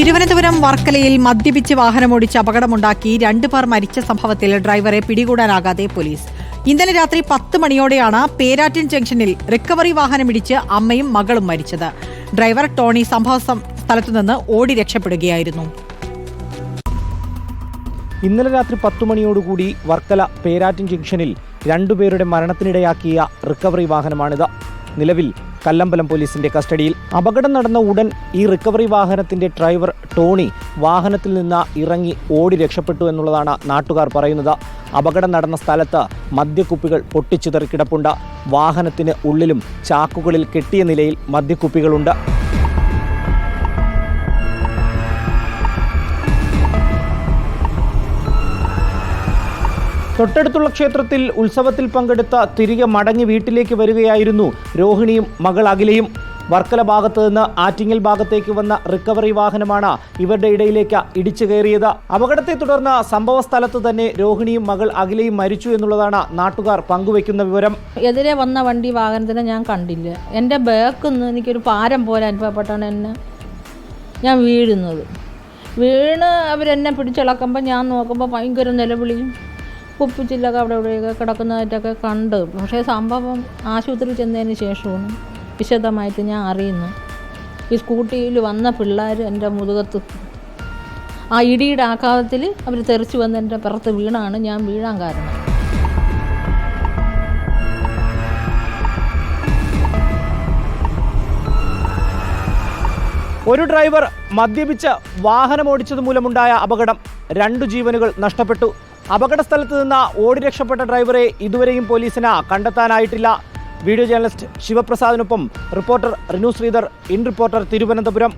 തിരുവനന്തപുരം വർക്കലയിൽ മദ്യപിച്ച് വാഹനമോടിച്ച് അപകടമുണ്ടാക്കി രണ്ടു പേർ മരിച്ച സംഭവത്തിൽ ഡ്രൈവറെ പിടികൂടാനാകാതെ പോലീസ്. ഇന്നലെ രാത്രി പത്ത് മണിയോടെയാണ് പേരാറ്റിൻ ജംഗ്ഷനിൽ റിക്കവറി വാഹനമിടിച്ച് അമ്മയും മകളും മരിച്ചത്. ഡ്രൈവർ ടോണി സംഭവ സ്ഥലത്തുനിന്ന് ഓടി രക്ഷപ്പെടുകയായിരുന്നു. ഇന്നലെ രാത്രി പത്തു മണിയോടുകൂടി വർക്കല പേരാറ്റിൻ ജംഗ്ഷനിൽ രണ്ടുപേരുടെ മരണത്തിനിടയാക്കിയ റിക്കവറി വാഹനമാണിത്. നിലവിൽ കല്ലമ്പലം പോലീസിന്റെ കസ്റ്റഡിയിൽ അപകടം നടന്ന ഉടൻ ഈ റിക്കവറി വാഹനത്തിന്റെ ഡ്രൈവർ ടോണി വാഹനത്തിൽ നിന്ന് ഇറങ്ങി ഓടി രക്ഷപ്പെട്ടു എന്നുള്ളതാണ് നാട്ടുകാർ പറയുന്നത്. അപകടം നടന്ന സ്ഥലത്ത് മദ്യക്കുപ്പികൾ പൊട്ടിച്ചിതറി കിടപ്പുണ്ട്. വാഹനത്തിന് ഉള്ളിലും ചാക്കുകളിൽ കെട്ടിയ നിലയിൽ മദ്യക്കുപ്പികളുണ്ട്. തൊട്ടടുത്തുള്ള ക്ഷേത്രത്തിൽ ഉത്സവത്തിൽ പങ്കെടുത്ത തിരികെ മടങ്ങി വീട്ടിലേക്ക് വരികയായിരുന്നു രോഹിണിയും മകൾ അഖിലയും. വർക്കല ഭാഗത്ത് നിന്ന് ആറ്റിങ്ങൽ ഭാഗത്തേക്ക് വന്ന റിക്കവറി വാഹനമാണ് ഇവരുടെ ഇടയിലേക്ക് ഇടിച്ചു കയറിയത്. അപകടത്തെ തുടർന്ന് സംഭവ സ്ഥലത്ത് തന്നെ രോഹിണിയും മകൾ അഖിലയും മരിച്ചു എന്നുള്ളതാണ് നാട്ടുകാർ പങ്കുവെക്കുന്ന വിവരം. എതിരെ വന്ന വണ്ടി വാഹനത്തിനെ ഞാൻ കണ്ടില്ല. എന്റെ ബാക്കിൽ നിന്ന് എനിക്കൊരു പാരം പോലെ അനുഭവപ്പെട്ടാണ് എന്നെ ഞാൻ വീഴുന്നത്. വീണ് അവരെന്നെ പിടിച്ചിളക്കുമ്പോൾ ഞാൻ നോക്കുമ്പോൾ ഭയങ്കര നിലവിളിയും കുപ്പിച്ചില്ലൊക്കെ അവിടെ ഇവിടെയൊക്കെ കിടക്കുന്നതായിട്ടൊക്കെ കണ്ട്. പക്ഷേ സംഭവം ആശുപത്രിയിൽ ചെന്നതിന് ശേഷമാണ് വിശദമായിട്ട് ഞാൻ അറിയുന്നു. ഈ സ്കൂട്ടിയിൽ വന്ന പിള്ളേർ എന്റെ മുതുകത്ത് ആ ഇടിയുടെ ആഘാതത്തിൽ അവർ തെറിച്ച് വന്ന് എന്റെ പുറത്ത് വീണാണ് ഞാൻ വീഴാൻ കാരണം. ഒരു ഡ്രൈവർ മദ്യപിച്ച് വാഹനമോടിച്ചത് മൂലമുണ്ടായ അപകടം. രണ്ടു ജീവനുകൾ നഷ്ടപ്പെട്ടു. അപകട സ്ഥലത്ത് നിന്ന് ഓടി രക്ഷപ്പെട്ട ഡ്രൈവറെ ഇതുവരെയും പോലീസിന് കണ്ടെത്താനായിട്ടില്ല. Video journalist ശിവപ്രസാദിനൊപ്പം reporter Rinu Sreedhar in reporter Thiruvananthapuram.